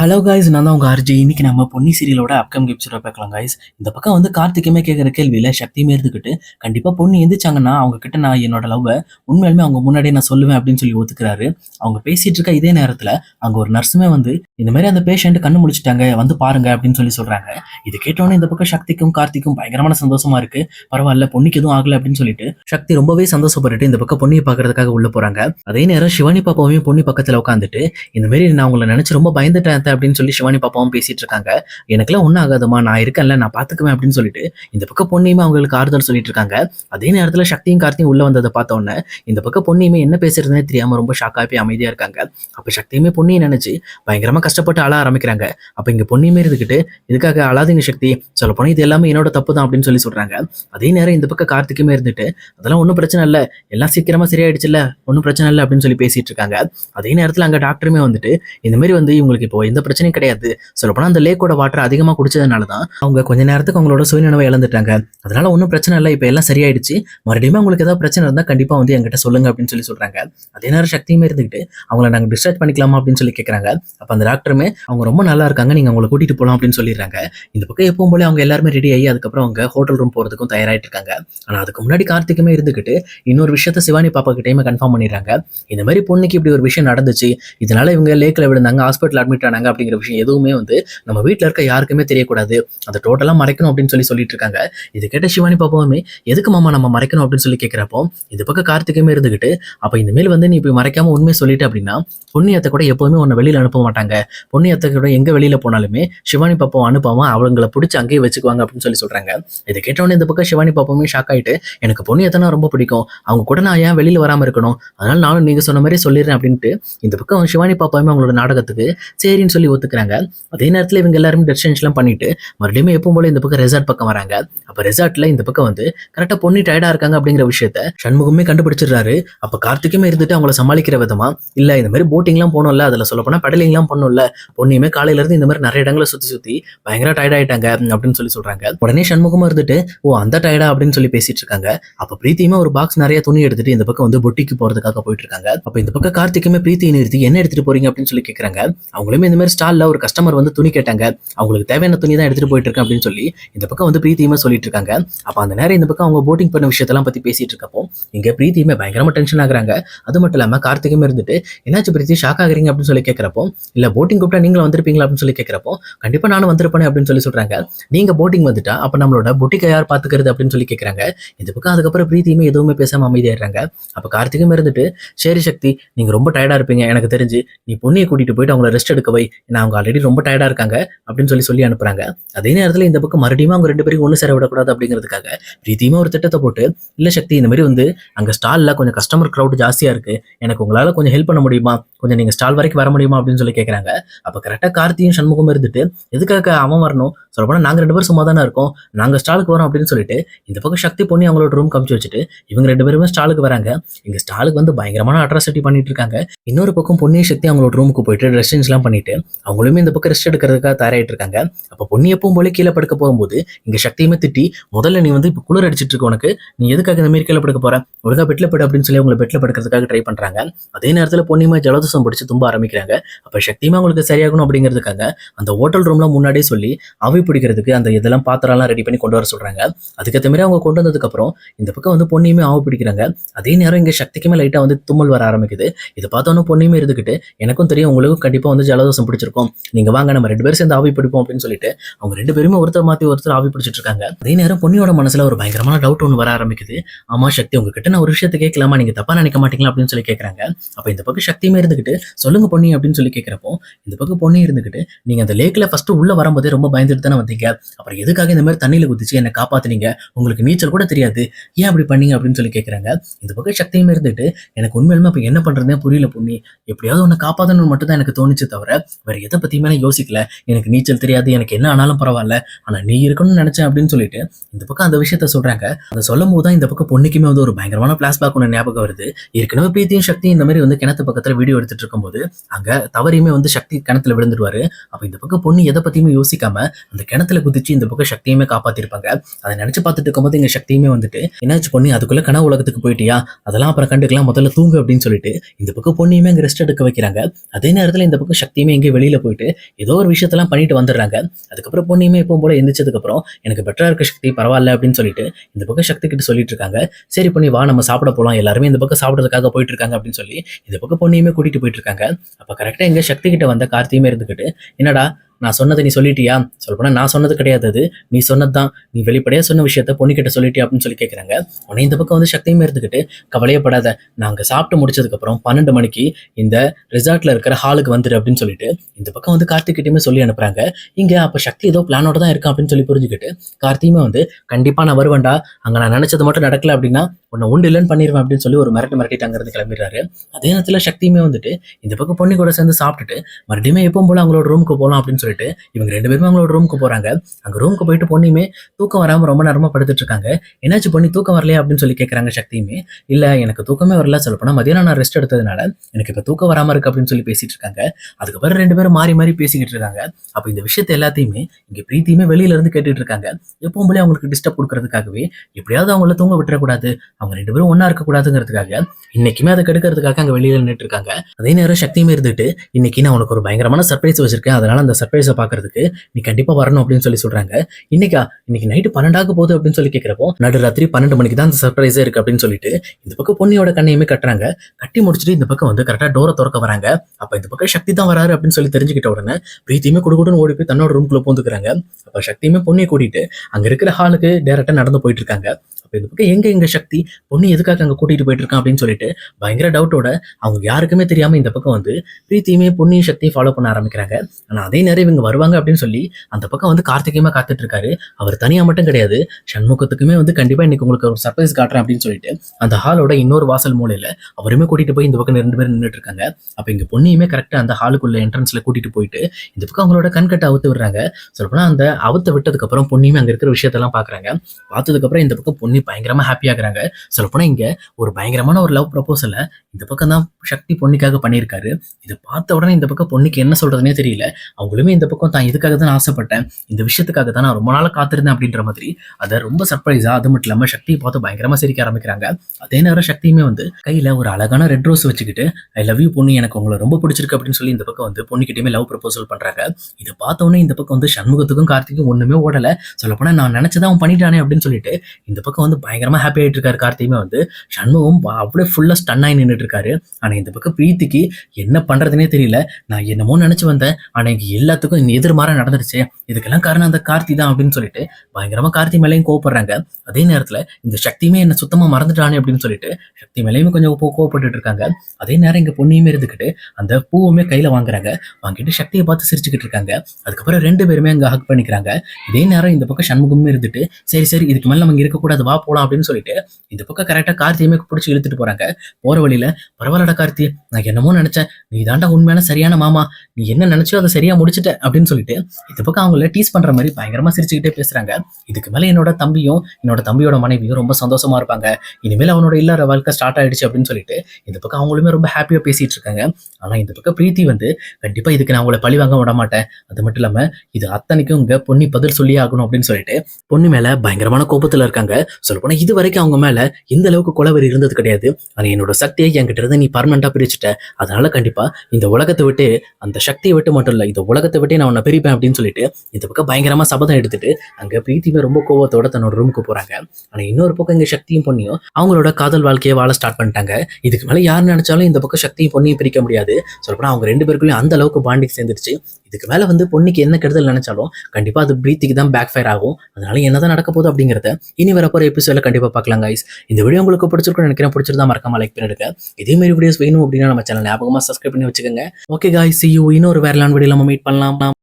Hello guys நான் தான் உங்கள் ஆர்ஜி இன்னைக்கு நம்ம பொன்னி சீரியலோட அப்கம் கிப்ஸோட பார்க்கலாம் காய்ஸ் இந்த பக்கம் வந்து கார்த்திகமே கேட்குற கேள்வியில் சக்தியுமே இருந்துக்கிட்டு கண்டிப்பாக பொண்ணு எந்திரிச்சாங்கன்னா அவங்க கிட்ட நான் என்னோட லவ்வை உண்மையாலுமே அவங்க முன்னாடியே நான் சொல்லுவேன் அப்படின்னு சொல்லி ஒத்துக்கிறாரு அவங்க பேசிட்டு இருக்க இதே நேரத்தில் அங்கே ஒரு நர்ஸுமே வந்து இந்த மாதிரி அந்த பேஷண்ட் கண்ணு முடிச்சிட்டாங்க வந்து பாருங்க அப்படின்னு சொல்லி சொல்றாங்க. இது கேட்டோன்னே இந்த பக்கம் சக்திக்கும் கார்த்திக்கும் பயங்கரமான சந்தோஷமா இருக்கு. பரவாயில்ல பொண்ணுக்கு எதுவும் ஆகல அப்படின்னு சொல்லிட்டு சக்தி ரொம்பவே சந்தோஷப்பட்டுட்டு இந்த பக்கம் பொண்ணியை பார்க்கறதுக்காக உள்ள போறாங்க. அதே நேரம் சிவானி பாப்பாவையும் பொண்ணி பக்கத்துல உட்காந்துட்டு இந்த மாதிரி நான் உங்களை நினைச்சு ரொம்ப பயந்துட்டேன் அப்படின்னு சொல்லி சிவானி பாப்பாவும் பேசிட்டு இருக்காங்க. எனக்குலாம் ஒன்றும் ஆகாதுமா நான் இருக்கேன்ல நான் பார்த்துக்குவேன் அப்படின்னு சொல்லிட்டு இந்த பக்கம் பொண்ணியுமே அவங்களுக்கு ஆறுதல் சொல்லிட்டு இருக்காங்க. அதே நேரத்துல சக்தியும் கார்த்தியும் உள்ள வந்ததை பார்த்த உடனே இந்த பக்கம் பொண்ணியுமே என்ன பேசுறதுனே தெரியாம ரொம்ப ஷாக்காக போய் அமைதியா இருக்காங்க. அப்ப சக்தியுமே பொண்ணியை நினைச்சு பயங்கரமா கஷ்டப்பட்டு அழ ஆரம்பிக்கிறாங்க. அப்ப இங்க பொண்ணியுமே இருந்துக்கிட்டு இதுக்காக அழாதீங்க சக்தி. சொல்லப்போனால் இது எல்லாமே என்னோட தப்பு தான் அப்படின்னு சொல்லி சொல்றாங்க. அதே நேரம் இந்த பக்கம் கார்த்திக்குமே இருந்துட்டு அதெல்லாம் ஒன்றும் பிரச்சனை இல்லை. எல்லாம் சீக்கிரமா சரியாயிடுச்சுல்ல. ஒன்றும் பிரச்சனை இல்லை அப்படின்னு சொல்லி பேசிட்டு இருக்காங்க. அதே நேரத்தில் அங்கே டாக்டருமே வந்துட்டு இந்த மாதிரி வந்து இவங்களுக்கு இப்போ எந்த பிரச்சனையும் கிடையாது. சொல்லப்போனால் அந்த லேக்கோட வாட்டர் அதிகமாக குடிச்சதுனால தான் அவங்க கொஞ்ச நேரத்துக்கு அவங்களோட சுயநினைவை இழந்துட்டாங்க. அதனால ஒன்றும் பிரச்சனை இல்லை. இப்போ எல்லாம் சரியாயிடுச்சு. மறுபடியும் உங்களுக்கு ஏதாவது பிரச்சனை இருந்தால் கண்டிப்பாக வந்து என்கிட்ட சொல்லுங்க அப்படின்னு சொல்லி சொல்றாங்க. அதே நேரம் சக்தியுமே இருந்துக்கிட்டு அவங்கள நாங்கள் டிஸ்சார்ஜ் பண்ணிக்கலாமா அப்படின்னு சொல்லி கேட்குறாங்க அப்போ அந்த டாக்டருமே அவங்க ரொம்ப நல்லா இருக்காங்க. நீங்கள் அவங்கள கூட்டிட்டு போகலாம் அப்படின்னு சொல்லிடுறாங்க. இந்த பக்கம் எப்பவும் போல அவங்க எல்லாருமே ரெடி ஆகி அதுக்கப்புறம் அவங்க ஹோட்டல் ரூம் போகிறதுக்கும் தயாராகிட்டு இருக்காங்க. ஆனால் அதுக்கு முன்னாடி கார்த்திக்குமே இருந்துக்கிட்டு இன்னொரு விஷயத்த சிவானி பாப்பா கிட்டேயுமே கன்ஃபார்ம் பண்ணிடுறாங்க. இந்த மாதிரி பொண்ணுக்கு இப்படி ஒரு விஷயம் நடந்துச்சு. இதனால இவங்க லேக்கில் விழுந்தாங்க. ஹாஸ்பிட்டல் அட்மிட் ஆனாங்க. அப்படிங்கிற விஷயம் எதுவுமே வந்து நம்ம வீட்டில் இருக்க யாருக்குமே தெரியக்கூடாது. அதை டோட்டலாக மறைக்கணும் அப்படின்னு சொல்லி சொல்லிட்டு இருக்காங்க. இது கேட்ட சிவானி பாப்பாவுமே எதுக்கு மாமா நம்ம மறைக்கணும்? அப்படின்னு சொல்லி கேட்குறப்போ இது பக்கம் கார்த்திக்குமே இருந்துக்கிட்டு அப்போ இனிமேல் வந்து நீ இப்போ மறைக்காம உண்மையை சொல்லிட்டு அப்படின்னா பொன்னியத்தை கூட எப்போவுமே உன்னை வெளியில் அனுப்ப மாட்டாங்க. பொன்னியத்தை கூட எங்கே வெளியில் போனாலுமே சிவானி பாப்பாவை அனுப்பாமல் அவங்கள பிடிச்சி அங்கேயே வச்சுக்குவாங்க அப்படின்னு சொல்லி சொல்கிறாங்க இதை கேட்டோன்னே இந்த பக்கம் சிவானி பாப்பாவுமே ஷாக் ஆயிட்டு எனக்கு பொன்னியத்தனா ரொம்ப பிடிக்கும். அவங்க கூட நான் ஏன் வெளியில் வராமல் இருக்கணும்? அதனால நானும் நீங்கள் சொன்ன மாதிரி சொல்லிடுறேன் அப்படின்ட்டு இந்த பக்கம் சிவானி பாப்பாவுமே அவங்களோட நாடகத்துக்கு சரின்னு சொல்லி ஒத்துக்கிறாங்க. அதே நேரத்தில் இவங்க எல்லாருமே டெஸ்டன்ஸ்லாம் பண்ணிட்டு மறுபடியும் எப்பவும் போல இந்த பக்கம் ரெசார்ட் பக்கம் வராங்க. அப்போ ரெசார்ட்ல இந்த பக்கம் வந்து கரெக்டாக பொண்ணு டயர்டா இருக்காங்க அப்படிங்கிற விஷயத்த சண்முகமே கண்டுபிடிச்சிடுறாரு. அப்போ கார்த்திக்குமே இருந்துட்டு அவங்கள சமாளிக்கிற விதமா இல்லை இந்த மாதிரி போட்டிங்லாம் போனோம்ல அதில் சொல்ல போனால் பெடலிங்லாம் பண்ணோம்ல பொண்ணுமே காலையில இருந்து இந்த மாதிரி நிறைய இடங்களை சுற்றி சுற்றி பயங்கர டயர்ட் ஆயிட்டாங்க அப்படின்னு சொல்லி சொல்றாங்க. உடனே சண்முகமாக இருந்துட்டு ஓ அந்த டயர்டா அப்படின்னு சொல்லி பேசிட்டு இருக்காங்க. அப்போ பிரீத்தியுமே ஒரு பாக்ஸ் நிறைய துணி எடுத்துட்டு இந்த பக்கம் வந்து பொட்டிக்கு போறதுக்காக போயிட்டு இருக்காங்க. அப்போ இந்த பக்கம் கார்த்திக்குமே பிரீத்தியை நிறுத்தி என்ன எடுத்துட்டு போறீங்க? அப்படின்னு சொல்லி கேட்குறாங்க அவங்களுமே இந்த மாதிரி ஸ்டாலில் ஒரு கஸ்டமர் வந்து துணி கேட்டாங்க. அவங்களுக்கு தேவையான துணி தான் எடுத்துகிட்டு போயிட்டு இருக்கேன் அப்படின்னு சொல்லி இந்த பக்கம் வந்து பிரீத்தியுமே சொல்லிட்டு இருக்காங்க. அப்போ அந்த நேரம் இந்த பக்கம் அவங்க போட்டிங் பண்ண விஷயத்தெல்லாம் பற்றி பேசிட்டு இருக்கப்போ இங்கே பிரீத்தியுமே பயங்கரமாக டென்ஷன் ஆகுறாங்க. அது மட்டும் இல்லாமல் கார்த்திகமே இருந்துட்டு என்னாச்சு பிரீத்தி ஷாக் ஆகுறீங்க? அப்படின்னு சொல்லி கேட்குறப்போ இல்லை போட்டிங் கூப்பிட்டா நீங்களும் வந்திருப்பீங்களா? அப்படின்னு சொல்லி கேட்குறப்போ கண்டிப்பாக நானும் வந்திருப்பேன் அப்படின்னு சொல்லி சொல்கிறாங்க நீங்கள் போட்டிங் வந்துட்டா அப்போ நம்மளோட பொட்டிக்கை யார் பார்த்துக்கிறது அப்படின்னு சொல்லி கேட்குறாங்க இந்த பக்கம் அதுக்கப்புறம் பிரீத்தியுமே எதுவுமே பேசாம அமைதியாடுறாங்க அப்போ கார்த்திகமே இருந்துட்டு சரி சக்தி நீங்கள் ரொம்ப டயர்டாக இருப்பீங்க எனக்கு தெரிஞ்சு. நீ பொண்ணியை கூட்டிட்டு போயிட்டு அவங்கள ரெஸ்ட் எடுக்க வை. ஏன்னா அவங்க ஆல்ரெடி ரொம்ப டயர்டா இருக்காங்க அப்படின்னு சொல்லி சொல்லி அனுப்புறாங்க. அதே நேரத்துல இந்த பக்கம் மறுபடியும் அவங்க ரெண்டு பேரும் ஒன்று சேர விடக்கூடாது அப்படிங்கிறதுக்காக பிரீத்தியுமே ஒரு திட்டத்தை போட்டு இல்ல சக்தி இந்த மாதிரி வந்து அங்க ஸ்டாலில் கொஞ்சம் கஸ்டமர் க்ரௌட் ஜாஸ்தியா இருக்கு. எனக்கு உங்களால கொஞ்சம் ஹெல்ப் பண்ண முடியுமா? கொஞ்சம் நீங்கள் ஸ்டால் வரைக்கும் வர முடியுமா அப்படின்னு சொல்லி கேட்குறாங்க அப்போ கரெக்டாக கார்த்தியும் சண்முகம் இருந்துட்டு எதுக்காக அவன் வரணும்? சொல்லப்போனால் நாங்கள் ரெண்டு பேரும் சும்மா தானே இருக்கோம் நாங்கள் ஸ்டாலுக்கு வரோம் அப்படின்னு சொல்லிட்டு இந்த பக்கம் சக்தி பொண்ணி அவங்களோட ரூம் காமிச்சு வச்சுட்டு இவங்க ரெண்டு பேருமே ஸ்டாலுக்கு வராங்க. இங்கே ஸ்டாலுக்கு வந்து பயங்கரமான அட்ராசிட்டி பண்ணிட்டு இருக்காங்க. இன்னொரு பக்கம் பொன்னிய சக்தி அவங்களோட ரூமுக்கு போயிட்டு ட்ரெஸ் சேஞ்ச்லாம் பண்ணிட்டு அவங்களுமே இந்த பக்கம் ரெஸ்ட் எடுக்கிறதுக்காக தயாராகிட்டு இருக்காங்க. அப்போ பொன்னி எப்பவும் போல கீழே படுக்க போகும்போது இங்கே சக்தியுமே திட்டி முதல்ல நீ வந்து இப்போ குளிர் அடிச்சிட்டு இருக்க உனக்கு. நீ எதுக்காக இந்த மாரி கீழே படுக்க போற? ஒழுங்காக பெட்டில் படு அப்படின்னு சொல்லி அவங்களை பெட்டில் படுக்கிறதுக்காக ட்ரை பண்ணுறாங்க அதே நேரத்தில் பொன்னியுமே ஜலதோஷம் பிடிச்சி தும்ப ஆரம்பிக்கிறாங்க. அப்போ சக்திமா அவங்களுக்கு சரியாகணும் அப்படிங்கிறதுக்காக அந்த ஹோட்டல் ரூம்லாம் முன்னாடியே சொல்லி ஆவி பிடிக்கிறதுக்கு அந்த இதெல்லாம் பாத்திரம்லாம் ரெடி பண்ணி கொண்டு வர சொல்றாங்க. அதுக்கேற்ற மாதிரி அவங்க கொண்டு வந்ததுக்கு அப்புறம் இந்த பக்கம் வந்து பொண்ணையுமே ஆவி பிடிக்கிறாங்க. அதே நேரம் இங்க சக்திக்குமே லைட்டாக வந்து தும்மல் வர ஆரம்பிக்குது. இதை பார்த்தோன்னு பொண்ணையுமே இருந்துக்கிட்டு எனக்கும் தெரியும் உங்களுக்கும் கண்டிப்பா வந்து ஜலதோஷம் பிடிச்சிருக்கும். நீங்க வாங்க நம்ம ரெண்டு பேரும் சேர்ந்து ஆவி பிடிப்போம் அப்படின்னு சொல்லிட்டு அவங்க ரெண்டு பேருமே ஒருத்தர் மாத்தி ஒருத்தர் ஆவி பிடிச்சிட்டு இருக்காங்க அதே நேரம் பொன்னியோட மனசில் ஒரு பயங்கரமான டவுட் ஒன்று வர ஆரம்பிக்குது. ஆமா சக்தி உங்ககிட்ட நான் ஒரு விஷயத்தை கேட்கலாமா? நீங்க தப்பா நினைக்க மாட்டீங்களா? அப்படின்னு சொல்லி கேட்குறாங்க அப்ப இந்த பக்கம் சக்தியுமே இருந்துக்கிட்டு சொல்லுங்க பொண்ணி அப்படின்னு சொல்லி கேட்குறப்போ இந்த பக்கம் பொண்ணு இருந்துகிட்டு நீங்க அந்த லேக்ல ஃபஸ்ட்டு உள்ள வரும்போதே ரொம்ப பயந்துட்டு தானே வந்தீங்க? அப்புறம் எதுக்காக இந்த மாதிரி தண்ணியில குதிச்சு என்னை காப்பாத்துனீங்க? உங்களுக்கு நீச்சல் கூட தெரியாது. ஏன் அப்படி பண்ணீங்க? அப்படின்னு சொல்லி கேட்கறாங்க இந்த பக்கம் சக்தியுமே இருந்துட்டு எனக்கு உண்மையிலுமே அப்போ என்ன பண்றதுனே புரியல பொண்ணி எப்படியாவது உன்னை காப்பாத்தணும்னு மட்டும் தான் எனக்கு தோணுச்சு தவிர வேற எதை பற்றியுமே நான் யோசிக்கல. எனக்கு நீச்சல் தெரியாது. எனக்கு என்ன ஆனாலும் பரவாயில்ல. ஆனா நீ இருக்கணும்னு நினச்சேன் அப்படின்னு சொல்லிட்டு இந்த பக்கம் அந்த விஷயத்த சொல்றாங்க. அதை சொல்லும் போது தான் இந்த பக்கம் பொண்ணுக்குமே வந்து ஒரு பயங்கரமான பிளாஸ்பேக் ஒன்று ஞாபகம் வருது. ஏற்கனவே பிரீத்தியும் சக்தி இந்த மாதிரி வந்து கிணத்து பக்கத்துல வீடியோ எடுத்து எடுத்துட்டு இருக்கும்போது அங்க தவறியுமே வந்து சக்தி கிணத்துல விழுந்துருவாரு. அப்ப இந்த பக்கம் பொண்ணு எதை பத்தியுமே யோசிக்காம அந்த கிணத்துல குதிச்சு இந்த பக்கம் சக்தியுமே காப்பாத்திருப்பாங்க. அதை நினைச்சு பார்த்துட்டு இருக்கும்போது இங்க சக்தியுமே வந்துட்டு என்னாச்சு பொண்ணு அதுக்குள்ள கனவு உலகத்துக்கு போயிட்டியா? அதெல்லாம் அப்புறம் கண்டுக்கலாம் முதல்ல தூங்கு அப்படின்னு சொல்லிட்டு இந்த பக்கம் பொண்ணையுமே அங்க ரெஸ்ட் எடுக்க வைக்கிறாங்க. அதே நேரத்துல இந்த பக்கம் சக்தியுமே எங்கேயோ வெளியில போயிட்டு ஏதோ ஒரு விஷயத்தெல்லாம் பண்ணிட்டு வந்துடுறாங்க. அதுக்கப்புறம் பொண்ணையுமே இப்போ போல எந்திரிச்சதுக்கப்புறம் எனக்கு பெட்டரா இருக்க சக்தி பரவாயில்ல அப்படின்னு சொல்லிட்டு இந்த பக்கம் சக்தி கிட்ட சொல்லிட்டு இருக்காங்க. சரி பொண்ணு வா நம்ம சாப்பிட போலாம். எல்லாருமே இந்த பக்கம் சாப்பிடறதுக்காக போயிட்டு இருக்காங்க அப்படின்னு சொல்லி இந்த பக்கம் பொண்ணையுமே கூட்டிட்டு போயிட்டு இருக்காங்க. அப்ப கரெக்டா எங்க சக்தி கிட்ட வந்த கார்த்தியுமே இருந்துக்கிட்டு என்னடா நான் சொன்னதை நீ சொல்லிட்டியா? சொல்லப்போனால் நான் சொன்னது கிடையாது அது. நீ சொன்னதுதான். நீ வெளிப்படையாக சொன்ன விஷயத்த பொண்ணுக்கிட்ட சொல்லிட்டியா அப்படின்னு சொல்லி கேட்குறாங்க உடனே இந்த பக்கம் வந்து சக்தியுமே இருந்துக்கிட்டு கவலையப்படாத. நாங்கள் சாப்பிட்டு முடிச்சதுக்கப்புறம் பன்னெண்டு மணிக்கு இந்த ரிசார்ட்ல இருக்கிற ஹாலுக்கு வந்துடு அப்படின்னு சொல்லிட்டு இந்த பக்கம் வந்து கார்த்திகிட்டையுமே சொல்லி அனுப்புறாங்க. இங்க அப்ப சக்தி ஏதோ பிளானோட தான் இருக்கா அப்படின்னு சொல்லி புரிஞ்சுக்கிட்டு கார்த்தியுமே வந்து கண்டிப்பா நான் வருவேன்டா. அங்க நான் நினைச்சது மட்டும் நடக்கல அப்படின்னா உன்னை உண்டு இல்லைன்னு பண்ணிடுவேன் அப்படின்னு சொல்லி ஒரு மிரட்டு மிரட்டிட்டு அங்கிருந்து கிளம்பிடுறாரு. அதே நேரத்துல சக்தியுமே வந்துட்டு இந்த பக்கம் பொண்ணு கூட சேர்ந்து சாப்பிட்டுட்டு மறுபடியும் எப்போ போல அவங்களோட ரூமுக்கு போகலாம் அப்படின்னு சொல்லி சொல்லிட்டு இவங்க ரெண்டு பேருமே அவங்களோட ரூமுக்கு போறாங்க. அங்க ரூமுக்கு போயிட்டு பொண்ணுமே தூக்கம் வராம ரொம்ப நேரமா படுத்துட்டு இருக்காங்க. என்னாச்சு பொண்ணு தூக்கம் வரலையா அப்படின்னு சொல்லி கேட்கறாங்க சக்தியுமே. இல்ல எனக்கு தூக்கமே வரல சொல்லப்போனா மதியானம் நான் ரெஸ்ட் எடுத்ததுனால எனக்கு இப்ப தூக்கம் வராம இருக்கு அப்படின்னு சொல்லி பேசிட்டு இருக்காங்க. அதுக்கப்புறம் ரெண்டு பேரும் மாறி மாறி பேசிக்கிட்டு இருக்காங்க. அப்ப இந்த விஷயத்தை எல்லாத்தையுமே இங்க பிரீத்தியுமே வெளியில இருந்து கேட்டுட்டு இருக்காங்க. எப்பவும் போல அவங்களுக்கு டிஸ்டர்ப் கொடுக்கறதுக்காகவே எப்படியாவது அவங்கள தூங்க விட்டுறக்கூடாது. அவங்க ரெண்டு பேரும் ஒண்ணா இருக்கக்கூடாதுங்கிறதுக்காக இன்னைக்குமே அதை கெடுக்கிறதுக்காக அங்க வெளியில நின்றுட்டு இருக்காங்க. அதே நேரம் சக்தியுமே இருந்துட்டு இன்னைக்கு நான் உனக்கு ஒரு பயங்கரமான சர்ப்ரைஸ் வச்சிருக்கேன். அதனால அந்த சர்ப்ரைஸ் சர்ப்ரைஸை பார்க்கறதுக்கு நீ கண்டிப்பாக வரணும் அப்படின்னு சொல்லி சொல்கிறாங்க இன்னைக்கா இன்னைக்கு நைட்டு பன்னெண்டாக போகுது அப்படின்னு சொல்லி கேட்குறப்போ நடு ராத்திரி பன்னெண்டு மணிக்கு தான் அந்த சர்ப்ரைஸே இருக்குது அப்படின்னு சொல்லிட்டு இந்த பக்கம் பொண்ணியோட கண்ணையுமே கட்டுறாங்க. கட்டி முடிச்சுட்டு இந்த பக்கம் வந்து கரெக்டாக டோரை திறக்க வராங்க. அப்போ இந்த பக்கம் சக்தி தான் வராரு அப்படின்னு சொல்லி தெரிஞ்சுக்கிட்ட உடனே பிரீத்தியுமே குடுகுடுன்னு ஓடி போய் தன்னோட ரூம்குள்ளே போந்துக்கிறாங்க. அப்போ சக்தியுமே பொண்ணியை கூட்டிட்டு அங்கே இருக்கிற ஹாலுக்கு டேரெக்டாக நடந்து போயிட்டு இருக்காங்க. அப்ப இந்த பக்கம் எங்க எங்க சக்தி? பொண்ணு எதுக்காக அங்க கூட்டிட்டு போயிட்டு இருக்கான் அப்படின்னு சொல்லிட்டு பயங்கர டவுட்டோட அவங்க யாருக்குமே தெரியாம இந்த பக்கம் வந்து பிரீத்தியுமே பொண்ணியும் சக்தியும் ஃபாலோ பண்ண ஆரம்பிக்கிறாங்க. ஆனா அதே நேரம் இவங்க வருவாங்க அப்படின்னு சொல்லி அந்த பக்கம் வந்து கார்த்திகேயமா காத்துட்டு இருக்காரு. அவர் தனியா மட்டும் கிடையாது. சண்முகத்துக்குமே வந்து கண்டிப்பா இன்னைக்கு உங்களுக்கு ஒரு சர்ப்ரைஸ் காட்டுறேன் அப்படின்னு சொல்லிட்டு அந்த ஹாலோட இன்னொரு வாசல் மூலையில அவருமே கூட்டிட்டு போய் இந்த பக்கம் ரெண்டு பேரும் நின்றுட்டு இருக்காங்க. அப்ப இங்க பொண்ணையுமே கரெக்டா அந்த ஹாலுக்குள்ள என்ட்ரன்ஸ்ல கூட்டிட்டு போயிட்டு இந்த பக்கம் அவங்களோட கண்கட்டை அவுத்து விடுறாங்க. சொல்லப்போனா அந்த அவுத்த விட்டதுக்கு அப்புறம் பொண்ணையுமே அங்க இருக்கிற விஷயத்தெல்லாம் பாக்குறாங்க. பார்த்ததுக்கு அப்புறம் இந்த பக்கம் பொண்ணு பயங்கரமா ஹாப்பி ஆகுறாங்க. சொல்லப்போனா இங்க ஒரு பயங்கரமான ஒரு லவ் ப்ரப்போசல இந்த பக்கம் தான் சக்தி பொண்ணுக்காக பண்ணியிருக்காரு. இதை பார்த்த உடனே இந்த பக்கம் பொண்ணுக்கு என்ன சொல்றதுனே தெரியல. அவங்களுமே இந்த பக்கம் தான் இதுக்காக தான் ஆசைப்பட்டேன். இந்த விஷயத்துக்காக தான் நான் ரொம்ப நாளாக காத்திருந்தேன் அப்படின்ற மாதிரி அதை ரொம்ப சர்ப்ரைஸாக அது மட்டும் இல்லாமல் சக்தியை பார்த்து பயங்கரமாக சிரிக்க ஆரம்பிக்கிறாங்க. அதே நேரம் சக்தியுமே வந்து கையில் ஒரு அழகான ரெட் ரோஸ் வச்சுக்கிட்டு ஐ லவ் யூ பொண்ணு எனக்கு உங்களை ரொம்ப பிடிச்சிருக்கு அப்படின்னு சொல்லி இந்த பக்கம் வந்து பொண்ணுக்கிட்டயுமே லவ் ப்ரப்போசல் பண்ணுறாங்க இதை பார்த்தோன்னே இந்த பக்கம் வந்து சண்முகத்துக்கும் கார்த்திக்கும் ஒன்றுமே ஓடலை. சொல்லப்போனால் நான் நினச்சதான் அவன் பண்ணிட்டானே அப்படின்னு சொல்லிட்டு இந்த பக்கம் வந்து பயங்கரமாக ஹாப்பி ஆகிட்டு இருக்காரு கார்த்தியுமே வந்து. சண்முகம் அப்படியே ஃபுல்லாக ஸ்டன் ஆகி நின்றுட்டு இருக்காரு. ஆனால் இந்த பக்கம் பிரீத்திக்கு என்ன பண்ணுறதுனே தெரியல. நான் என்னமோ நினச்சி வந்தேன். ஆனால் இங்க எல்லாத்துக்கும் எல்லாத்துக்கும் எதிர்மாறா நடந்துருச்சு. இதுக்கெல்லாம் காரணம் அந்த கார்த்தி தான் அப்படின்னு சொல்லிட்டு பயங்கரமா கார்த்தி மேலேயும் கோவப்படுறாங்க. அதே நேரத்துல இந்த சக்தியுமே என்ன சுத்தமா மறந்துட்டானே அப்படின்னு சொல்லிட்டு சக்தி மேலேயுமே கொஞ்சம் கோவப்பட்டுட்டு இருக்காங்க அதே நேரம் இங்க பொண்ணையுமே இருந்துக்கிட்டு அந்த பூவுமே கையில வாங்குறாங்க. வாங்கிட்டு சக்தியை பார்த்து சிரிச்சுக்கிட்டு இருக்காங்க. அதுக்கப்புறம் ரெண்டு பேருமே அங்க ஹக் பண்ணிக்கிறாங்க. இதே நேரம் இந்த பக்கம் சண்முகமே இருந்துட்டு சரி சரி இதுக்கு மேல நம்ம இருக்கக்கூடாது வா போலாம் அப்படின்னு சொல்லிட்டு இந்த பக்கம் கரெக்டா கார்த்தியுமே பிடிச்சி இழுத்துட்டு போறாங்க. போற வழியில பரவாயில்லடா கார்த்தி நான் என்னமோ நினைச்சேன். நீ தாண்டா உண்மையான சரியான மாமா. நீ என்ன நினைச்சோ அதை சரியா முடிச்சுட்டு. அப்படின்னு சொல்லிட்டு இந்த பக்கம் அவங்கள டீஸ் பண்ற மாதிரி பயங்கரமா சிரிச்சுக்கிட்டே பேசுறாங்க. இதுக்கு மேல என்னோட தம்பியும் என்னோட தம்பியோட மனைவியும் ரொம்ப சந்தோஷமா இருப்பாங்க. இனிமேல் அவனோட இல்லாத வாழ்க்கை ஸ்டார்ட் ஆயிடுச்சு அப்படின்னு சொல்லிட்டு இந்த பக்கம் அவங்களுமே ரொம்ப ஹாப்பியா பேசிட்டு இருக்காங்க. ஆனால் இந்த பக்கம் பிரீத்தி வந்து கண்டிப்பாக இதுக்கு நான் அவங்கள பழி வாங்க விட மாட்டேன். அது மட்டும் இல்லாம இது அத்தனைக்கும் இங்கே பொன்னி பதில் சொல்லி ஆகணும் அப்படின்னு சொல்லிட்டு பொண்ணு மேல பயங்கரமான கோபத்தில் இருக்காங்க. சொல்லப்போனால் இது வரைக்கும் அவங்க மேல இந்த அளவுக்கு கொலவெறி இருந்தது கிடையாது. ஆனால் என்னோட சக்தியை என்கிட்ட இருந்து நீ பர்மனண்டா பிரிச்சுட்ட. அதனால கண்டிப்பா இந்த உலகத்தை விட்டு அந்த சக்தியை விட்டு மட்டும் இல்ல இந்த உலகத்தை விட்டு நான் உன்னை பிரிப்பேன் அப்படின்னு சொல்லிட்டு இந்த பக்கம் பயங்கரமா சபதம் எடுத்துட்டு அங்க பிரீத்தியுமே ரொம்ப கோவத்தோட தன்னோட ரூமுக்கு போறாங்க. ஆனா இன்னொரு பக்கம் இங்க சக்தியும் பொண்ணியும் அவங்களோட காதல் வாழ்க்கையை வாழ ஸ்டார்ட் பண்ணிட்டாங்க. இதுக்கு மேல யார் நினைச்சாலும் இந்த பக்கம் சக்தியும் பொண்ணியும் பிரிக்க முடியாது. சொல்லப்போனா அவங்க ரெண்டு பேருக்குள்ளேயும் அந்த அளவுக்கு பாண்டிங் சேர்ந்துருச்சு இதுக்கு மேலே வந்து பொண்ணுக்கு என்ன கெடுதல் நினைச்சாலும் கண்டிப்பா அது பிரீத்திக்கு தான் பேக் ஃபயர் ஆகும். அதனால என்னதான் நடக்க போகுது அப்படிங்கறத இனி வரப்போகிற எபிசோட கண்டிப்பா பார்க்கலாம் கைஸ் இந்த வீடியோ உங்களுக்கு பிடிச்சிருக்கும் நினைக்கிறேன் பிடிச்சிருந்தா மறக்காம லைக் பண்ணிடுங்க இதே மாதிரி வீடியோஸ் வேணும் அப்படின்னா நம்ம சேனல் ஞாபகமா சப்ஸ்கிரைப் பண்ணி வச்சுக்கோங்க. Okay guys see you. இன்னொரு வேறலான் வீடியோ நம்ம மீட் பண்ணலாம்.